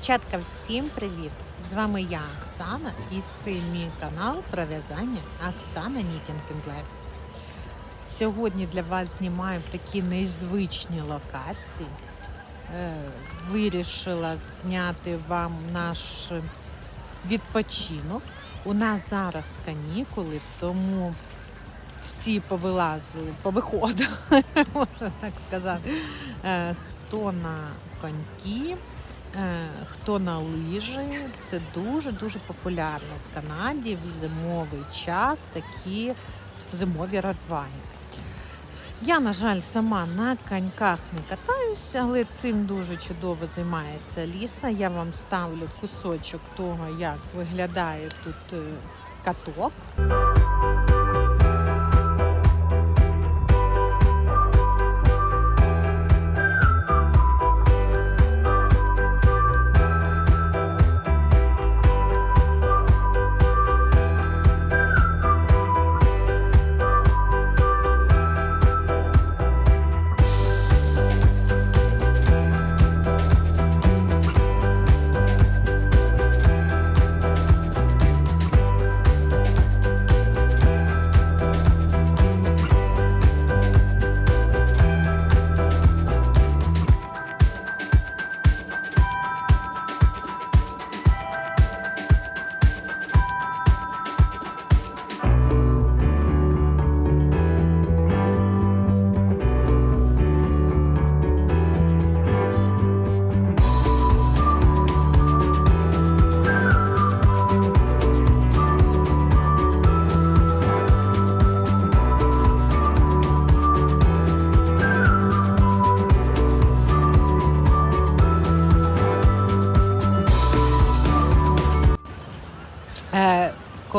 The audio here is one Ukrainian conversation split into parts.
Дівчатка, всім привіт! З вами я, Оксана, і це мій канал про в'язання Оксана and Сьогодні для вас знімаю такі незвичні локації. Е, Вирішила зняти вам наш відпочинок. У нас зараз канікули, тому всі повилазили, повиходили, можна так сказати. Е, Хто на коньки, хто на лижі. Це дуже-дуже популярно в Канаді в зимовий час такі зимові розваги. Я, на жаль, сама на коньках не катаюся, але цим дуже чудово займається Ліса. Я вам ставлю кусочок того, як виглядає тут е, каток.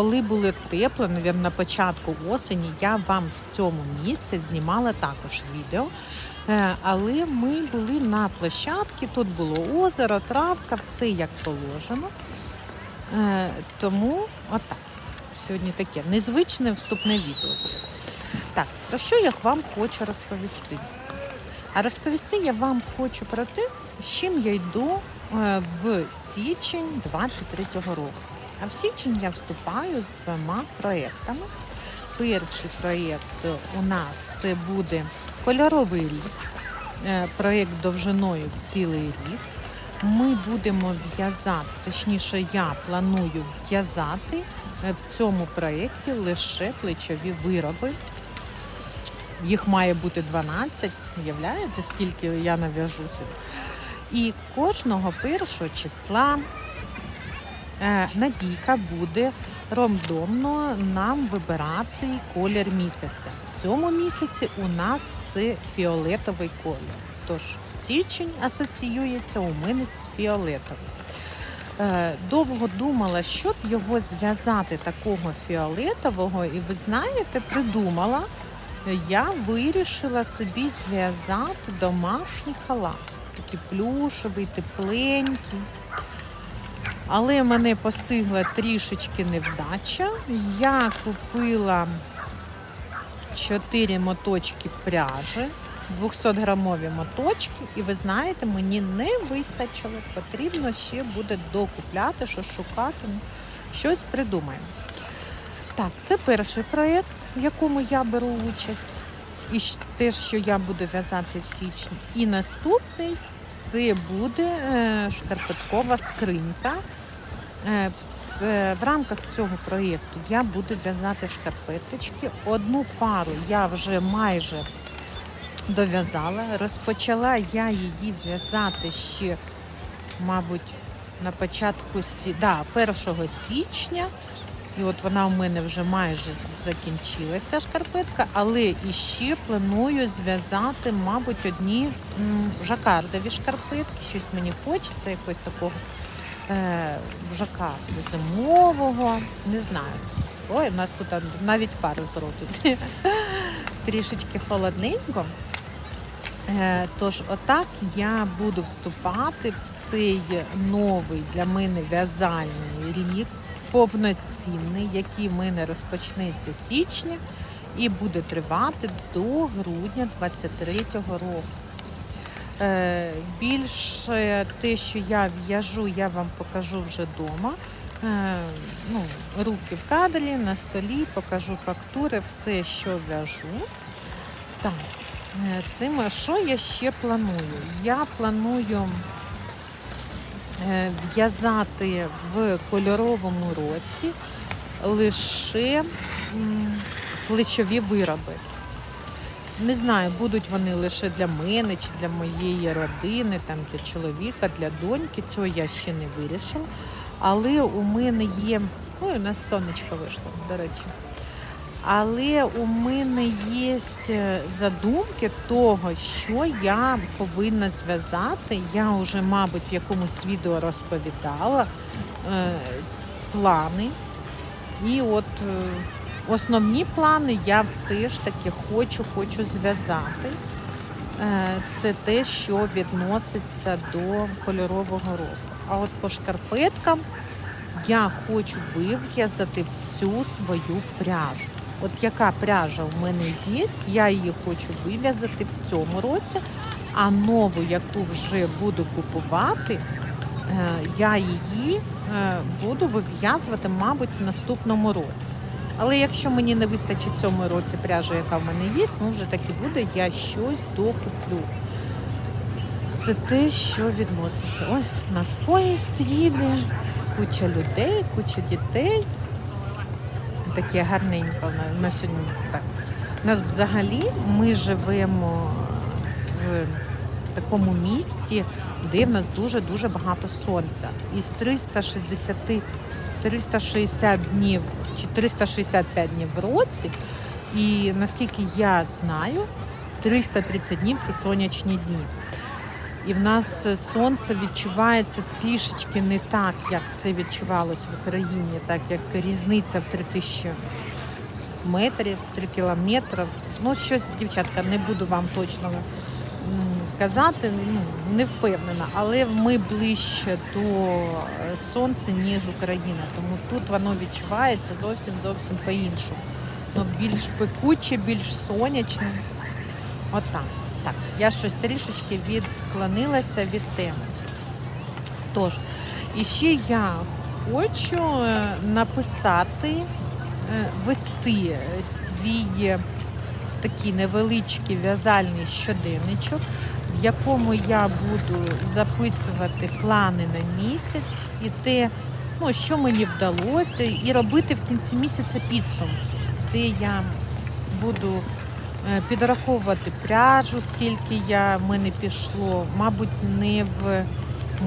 Коли було тепло, навіть на початку осені, я вам в цьому місці знімала також відео. Е, але ми були на площадці, тут було озеро, травка, все як положено. Е, тому отак. Сьогодні таке незвичне вступне відео. Так, про що я вам хочу розповісти? А розповісти я вам хочу про те, з чим я йду е, в січень 23-го року. А в січень я вступаю з двома проєктами. Перший проєкт у нас це буде кольоровий рік, е, проєкт довжиною цілий рік. Ми будемо в'язати, точніше, я планую в'язати е, в цьому проєкті лише плечові вироби. Їх має бути 12, уявляєте, скільки я нав'яжу собі. І кожного першого числа Надійка буде рандомно нам вибирати колір місяця. В цьому місяці у нас це фіолетовий колір. Тож січень асоціюється у мене з фіолетовим. Е, Довго думала, щоб його зв'язати такого фіолетового, і ви знаєте, придумала, я вирішила собі зв'язати домашній халат. Такий плюшевий, тепленький. Але мене постигла трішечки невдача. Я купила 4 моточки пряжі, 200-грамові моточки, і ви знаєте, мені не вистачило. Потрібно ще буде докупляти, що шукати, ну, щось придумаємо. Так, це перший проєкт, в якому я беру участь. І те, що я буду в'язати в січні. І наступний це буде е, шкарпеткова скринька. Е, в рамках цього проєкту я буду в'язати шкарпеточки. Одну пару я вже майже дов'язала. Розпочала я її в'язати ще, мабуть, на початку да, 1 січня. І от вона у мене вже майже закінчилася шкарпетка, але іще планую зв'язати, мабуть, одні жакардові шкарпетки. Щось мені хочеться, якось такого е, жакарду зимового. Не знаю. Ой, у нас тут навіть пару зротуть. Трішечки холодненько. Е, Тож, отак я буду вступати в цей новий для мене в'язальний рік, повноцінний, який в мене розпочнеться січня і буде тривати до грудня 23-го року. Е, Більше те, що я в'яжу, я вам покажу вже вдома. Е, Ну, руки в кадрі, на столі, покажу фактури, все, що в'яжу. Так, е, цим, що я ще планую? Я планую в'язати в кольоровому році лише плечові вироби. Не знаю, будуть вони лише для мене чи для моєї родини, там для чоловіка, для доньки. Цього я ще не вирішила. Але у мене є. Ой, у нас сонечко вийшло, до речі. Але у мене є е, задумки того, що я повинна зв'язати. Я вже, мабуть, в якомусь відео розповідала е, плани. І от е, основні плани я все ж таки хочу, хочу зв'язати. Е, Це те, що відноситься до кольорового року. А от по шкарпеткам я хочу вив'язати всю свою пряжу. От яка пряжа в мене є, я її хочу вив'язати в цьому році, а нову, яку вже буду купувати, е, я її е, буду вив'язувати, мабуть, в наступному році. Але якщо мені не вистачить цьому році пряжі, яка в мене є, ну вже так і буде, я щось докуплю. Це те, що відноситься. Ой, у нас поїзд їде, куча людей, куча дітей. Таке гарненько на, сьогодні. Так. У нас взагалі ми живемо в такому місті, де в нас дуже-дуже багато сонця. Із 360 360 днів 365 днів в році. І наскільки я знаю, 330 днів це сонячні дні. І в нас сонце відчувається трішечки не так, як це відчувалось в Україні, так як різниця в 3000 метрів, 3 кілометрів. Ну, щось, дівчатка, не буду вам точно казати, ну, не впевнена, але ми ближче до е, сонця, ніж Україна. Тому тут воно відчувається зовсім зовсім по-іншому. Ну, більш пекуче, більш сонячне. Отак. Так, я щось трішечки відклонилася від теми. Тож, і ще я хочу е, написати, е, вести свій такий невеличкий в'язальний щоденничок, в якому я буду записувати плани на місяць і те, ну, що мені вдалося, і робити в кінці місяця підсумки, де я буду е, підраховувати пряжу, скільки я в мене пішло, мабуть, не в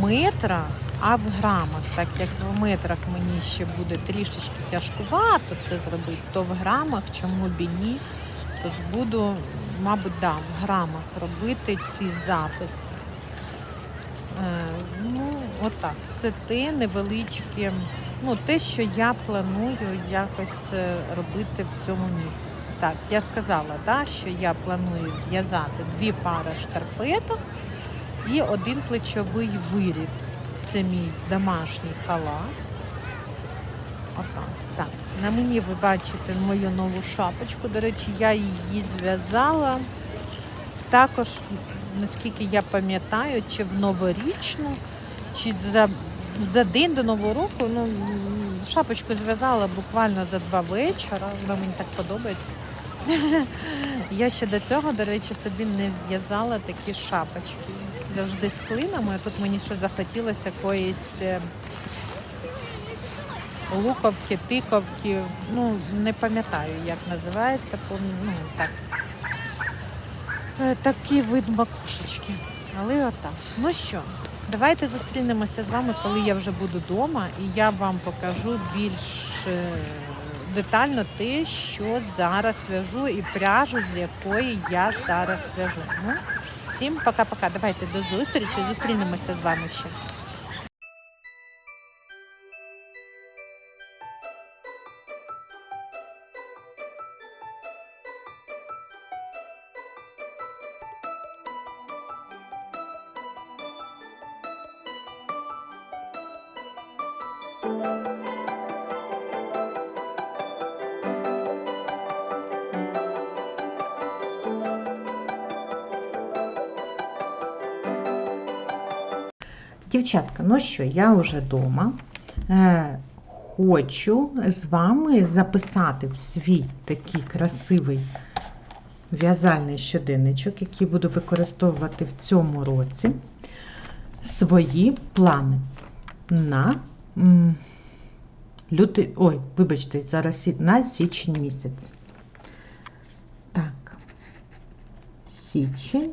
метрах, а в грамах. Так як в метрах мені ще буде трішечки тяжкувато це зробити, то в грамах чому б і ні. Тож буду, мабуть, да, в грамах робити ці записи. Е, ну, отак. Це те невеличке, ну, те, що я планую якось е, робити в цьому місяці. Так, я сказала, да, що я планую в'язати дві пари шкарпеток і один плечовий виріб. Це мій домашній халат. Отак. Так. На мені ви бачите мою нову шапочку. До речі, я її зв'язала. Також, наскільки я пам'ятаю, чи в новорічну, чи за, за день до Нового року. Ну, шапочку зв'язала буквально за два вечора. Вона мені так подобається. Я ще до цього, до речі, собі не в'язала такі шапочки. Завжди з клинами. Тут мені щось захотілося якоїсь е, луковки, тиковки. Ну, не пам'ятаю, як називається. Ну, так. Е, Такий вид макушечки. Але отак. Ну що, давайте зустрінемося з вами, коли я вже буду вдома, і я вам покажу більш е, детально те, що зараз в'яжу, і пряжу, з якої я зараз в'яжу. Ну, всім пока-пока. Давайте до зустрічі. Зустрінемося з вами ще. Дівчатка, ну що, я вже вдома. Е, хочу з вами записати в свій такий красивий в'язальний щоденничок, який буду використовувати в цьому році, свої плани на лютий, ой, вибачте, зараз на січень місяць. Так, січень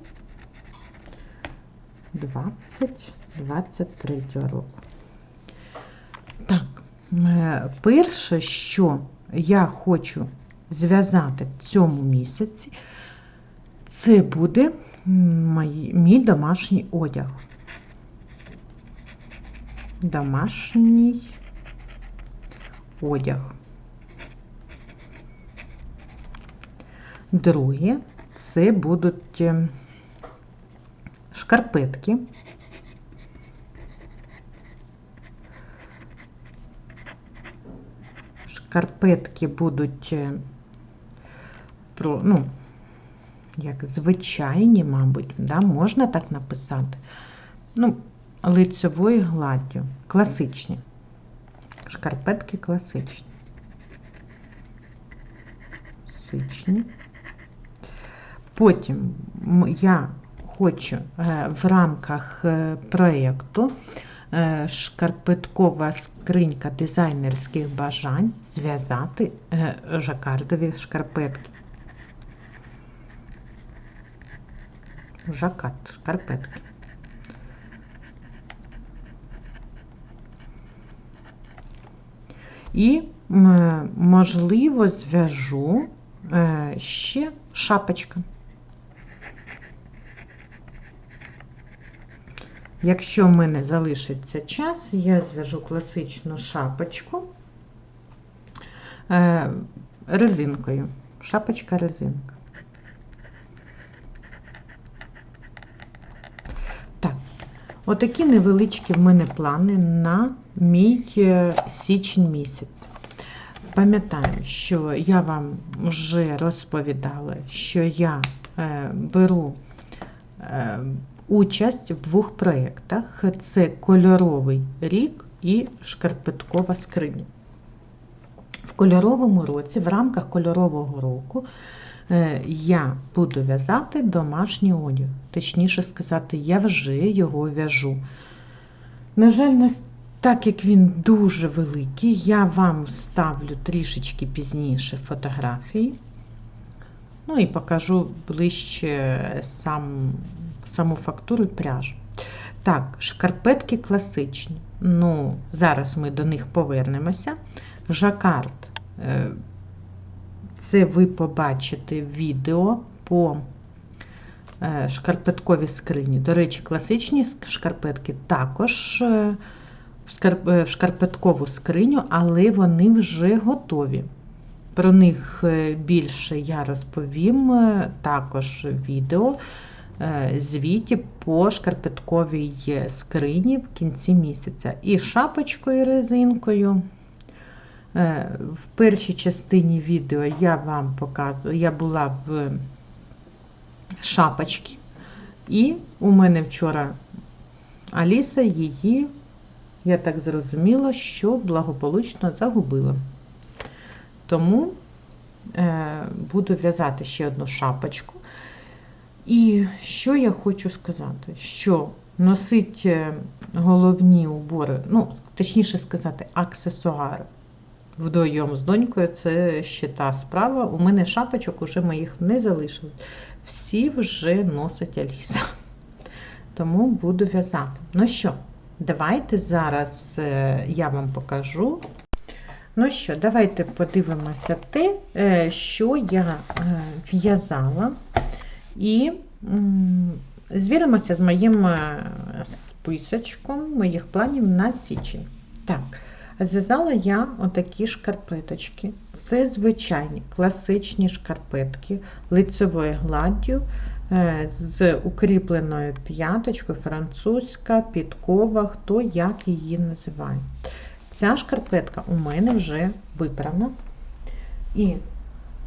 2023 року. Так, е, перше, що я хочу зв'язати в цьому місяці, це буде мій домашній одяг. Домашній одяг. Друге, це будуть е, шкарпетки. Шкарпетки будуть е, про, ну, як звичайні, мабуть, да, можна так написати. Ну, лицевою гладдю. Класичні. Шкарпетки класичні. Класичні. Потім я хочу е, в рамках е, проєкту е, шкарпеткова скринька дизайнерських бажань зв'язати жакардові шкарпетки. Жакард, шкарпетки. І, можливо, зв'яжу е, ще шапочка. Якщо в мене залишиться час, я зв'яжу класичну шапочку е, резинкою. Шапочка резинка. Так, отакі невеличкі в мене плани на мій е, січень місяць. Пам'ятаю, що я вам вже розповідала, що я е, беру е, участь в двох проєктах: це кольоровий рік і шкарпеткова скриня. В кольоровому році, в рамках кольорового року, я буду в'язати домашній одяг. Точніше сказати, я вже його в'яжу. На жаль, так як він дуже великий, я вам вставлю трішечки пізніше фотографії. Ну і покажу ближче сам, саму фактуру пряжу. Так, шкарпетки класичні. Ну, зараз ми до них повернемося. Жакард. Це ви побачите відео по е, шкарпетковій скрині. До речі, класичні шкарпетки також е, е, в шкарпеткову скриню, але вони вже готові. Про них більше я розповім також відео звіті по шкарпетковій скрині в кінці місяця. І шапочкою резинкою. Е, В першій частині відео я вам показую, я була в шапочці, і у мене вчора Аліса її, я так зрозуміла, що благополучно загубила. Тому е, буду в'язати ще одну шапочку. І що я хочу сказати? Що носить е, головні убори, ну, точніше сказати, аксесуари вдвоєм з донькою це ще та справа. У мене шапочок уже моїх не залишилось. Всі вже носить Аліса. Тому буду в'язати. Ну що, давайте зараз е, я вам покажу. Ну що, давайте подивимося те, е, що я е, в'язала. І звіримося з моїм списочком моїх планів на січень. Так, зв'язала я отакі шкарпеточки. Це звичайні класичні шкарпетки лицевою гладдю е, з укріпленою п'яточкою, французька, підкова, хто як її називає. Ця шкарпетка у мене вже випрана. І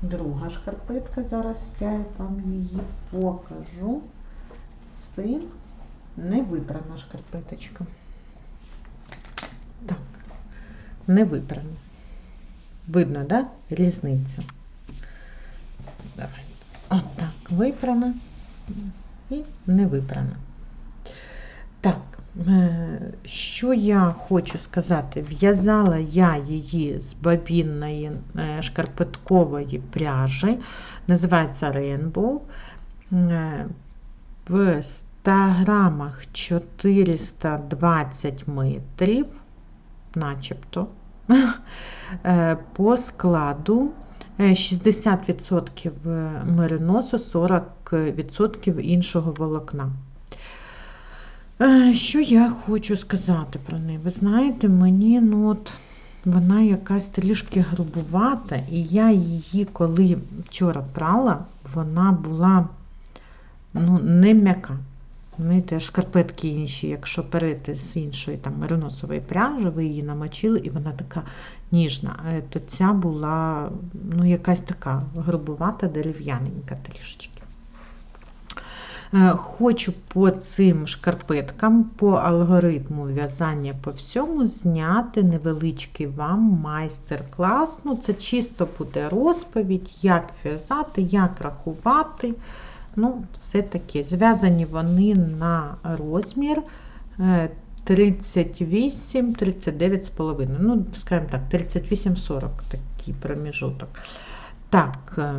друга шкарпетка, зараз я вам її покажу. Це не випрана шкарпеточка. Так, не випрано. Видно, да? Різницю. Отак, випрана і не випрана. Так, е, що я хочу сказати? В'язала я її з бабінної е, шкарпеткової пряжі, називається Rainbow. Е, В 100 грамах 420 метрів, начебто. Е, По складу е, 60% мериносу, 40% іншого волокна. Е, Що я хочу сказати про неї? Ви знаєте, мені ну от вона якась трішки грубувата, і я її, коли вчора прала, вона була ну, не м'яка. Знаєте, шкарпетки інші, якщо перейти з іншої там мериносової пряжі, ви її намочили, і вона така ніжна. Е, То ця була ну, якась така грубувата, дерев'яненька трішечки. Е, Хочу по цим шкарпеткам, по алгоритму в'язання по всьому зняти невеличкий вам майстер-клас. Ну, це чисто буде розповідь, як в'язати, як рахувати. Ну, все таке. Зв'язані вони на розмір е, 38, 39,5. Ну, скажімо так, 38-40 такий проміжуток. Так, е,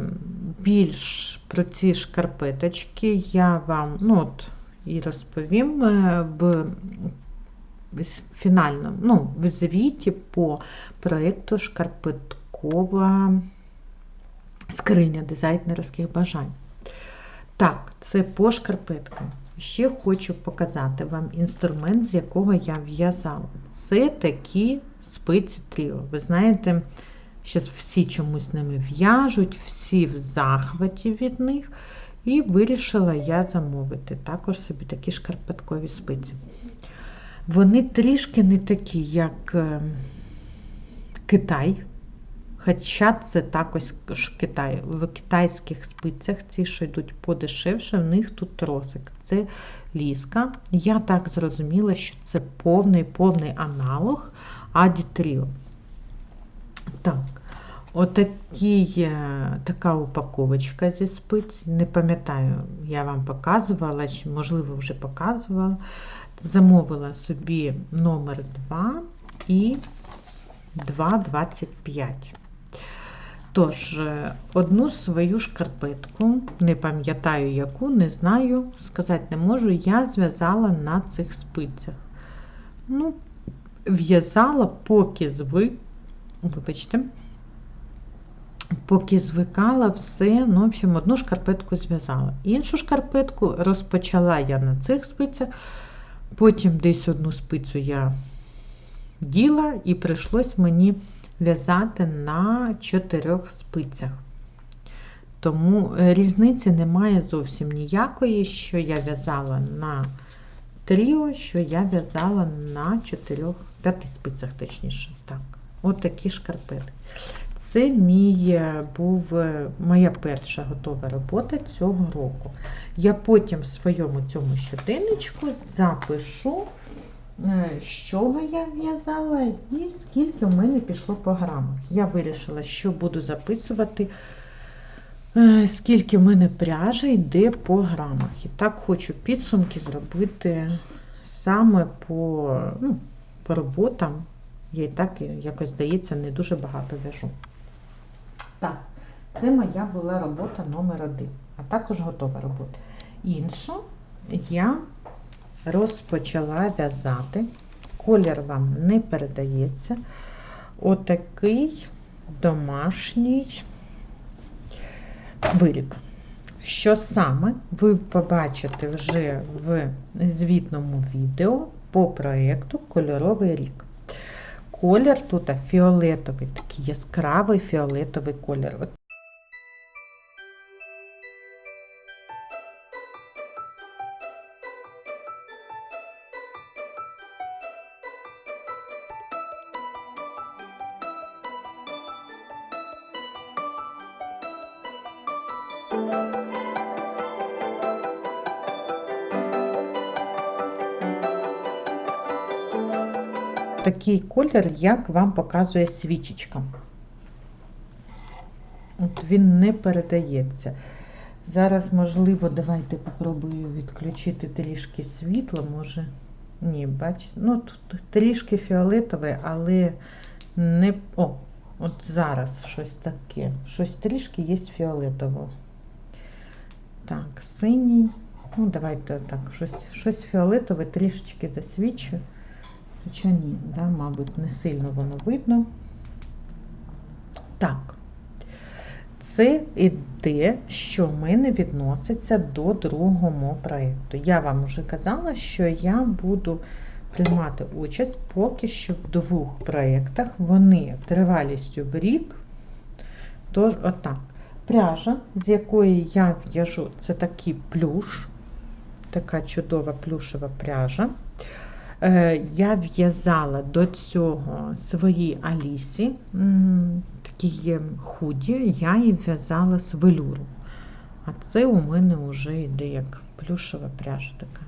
більш про ці шкарпеточки я вам ну, от, і розповім е, в фінальному, ну, в звіті по проєкту Шкарпеткова скриня дизайнерських бажань. Так, це по шкарпеткам. Ще хочу показати вам інструмент, з якого я в'язала. Це такі спиці тріо. Ви знаєте, зараз всі чомусь ними в'яжуть, всі в захваті від них. І вирішила я замовити також собі такі шкарпеткові спиці. Вони трішки не такі, як е, Китай. Хоча це також Китай. В китайських спицях, ці, що йдуть подешевше, в них тут тросик. Це ліска. Я так зрозуміла, що це повний повний аналог Адітріо. Так, отакий, е, така упаковочка зі спиць. Не пам'ятаю, я вам показувала, чи, можливо, вже показувала. Замовила собі номер 2 і 2,25. Тож, е, одну свою шкарпетку, не пам'ятаю яку, не знаю, сказати не можу, я зв'язала на цих спицях. Ну, в'язала, поки звик, вибачте, поки звикала все, ну, в общем, одну шкарпетку зв'язала. Іншу шкарпетку розпочала я на цих спицях, потім десь одну спицю я діла, і прийшлось мені в'язати на чотирьох спицях. Тому е, різниці немає зовсім ніякої, що я в'язала на тріо, що я в'язала на чотирьох, п'яти спицях, точніше. Так, от такі шкарпети. Це мій е, був е, моя перша готова робота цього року. Я потім в своєму цьому щоденничку запишу, з чого я в'язала і скільки в мене пішло по грамах. Я вирішила, що буду записувати, е, скільки в мене пряжа йде по грамах. І так хочу підсумки зробити саме по, ну, по роботам. Я і так, якось здається, не дуже багато в'яжу. Так, це моя була робота номер один, а також готова робота. Іншу я розпочала в'язати. Колір вам не передається. Отакий домашній виріб. Що саме ви побачите вже в звітному відео по проєкту Кольоровий рік. Колір тут фіолетовий, такий яскравий фіолетовий колір. Колір, як вам показує свічечка. От він не передається. Зараз, можливо, давайте попробую відключити трішки світла, може. Ні, бачите, ну тут трішки фіолетове, але не. О, от зараз щось таке. Щось трішки є фіолетового. Так, синій. Ну, давайте так, щось, щось фіолетове трішечки засвічу. Хоча ні, да, мабуть, не сильно воно видно. Так. Це іде, що в мене відноситься до другого проєкту. Я вам вже казала, що я буду приймати участь поки що в двох проєктах. Вони тривалістю в рік. Тож, отак. Пряжа, з якої я в'яжу, це такий плюш, така чудова плюшева пряжа. Е, Я в'язала до цього своїй Алісі такі є худі, я її в'язала з велюру. А це у мене вже йде як плюшева пряжа така.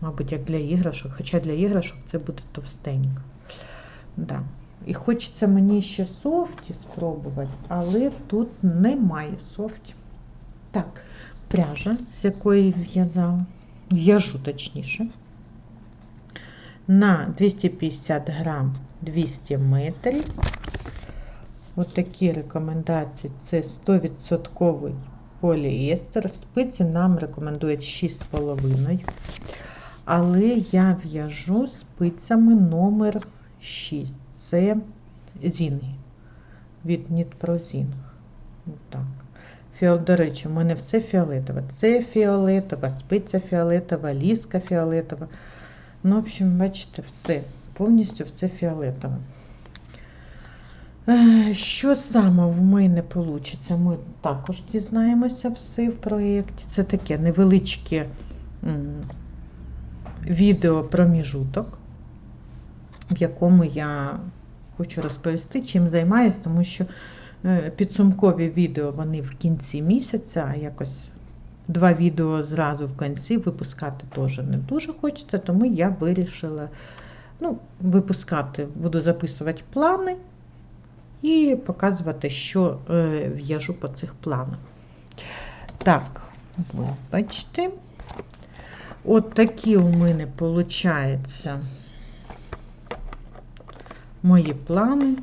Мабуть, як для іграшок, хоча для іграшок це буде товстенько. Да. І хочеться мені ще софті спробувати, але тут немає софті. Так, пряжа, з якої в'язала, в'яжу точніше. На 250 грам 200 метрів. Ось такі рекомендації. Це 100% поліестер. Спиці нам рекомендують 6,5. Але я в'яжу спицями номер 6. Це зінги від Нітпрозінг. До речі, у мене все фіолетове. Це фіолетова, спиця фіолетова, ліска фіолетова. Ну, в общем, бачите, все. Повністю все фіолетове. Е, Що саме в мене вийде? Ми також дізнаємося все в проєкті. Це таке невеличке відео проміжуток, в якому я хочу розповісти, чим займаюся, тому що е, підсумкові відео вони в кінці місяця, якось два відео зразу в кінці випускати теж не дуже хочеться, тому я вирішила ну, випускати, буду записувати плани і показувати, що е, в'яжу по цих планах. Так, от, бачите, от такі у мене виходить мої плани.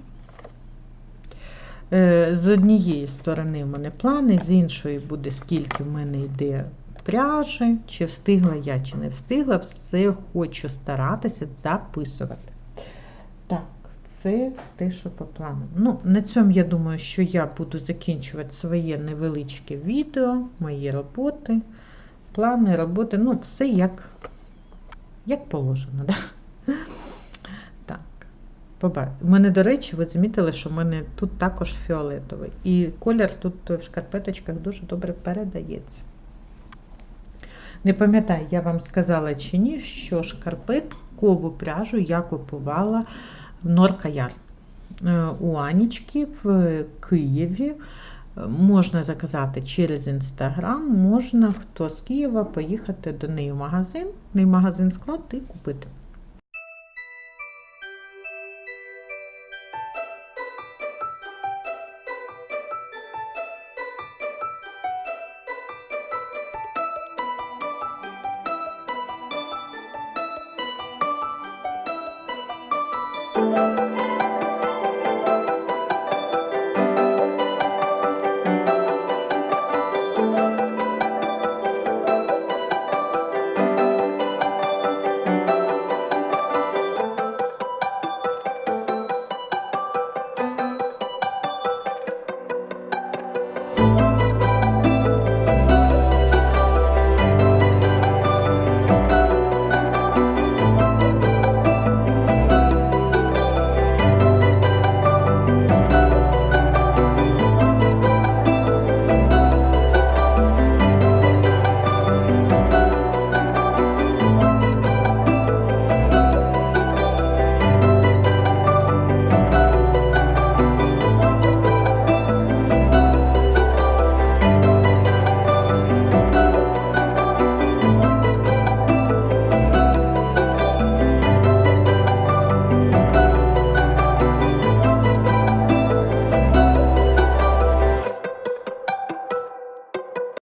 Е, З однієї сторони в мене плани, з іншої буде, скільки в мене йде пряжі, чи встигла я, чи не встигла, все хочу старатися записувати. Так, це те, що по плану. Ну, на цьому я думаю, що я буду закінчувати своє невеличке відео, мої роботи, плани, роботи, ну, все як, як положено. Да? У мене, до речі, ви замітили, що в мене тут також фіолетовий. І колір тут в шкарпеточках дуже добре передається. Не пам'ятаю, я вам сказала чи ні, що шкарпеткову пряжу я купувала в Норкаяр. Е, У Анічки в Києві. Можна заказати через інстаграм, можна хто з Києва поїхати до неї в магазин, неї магазин склад і купити.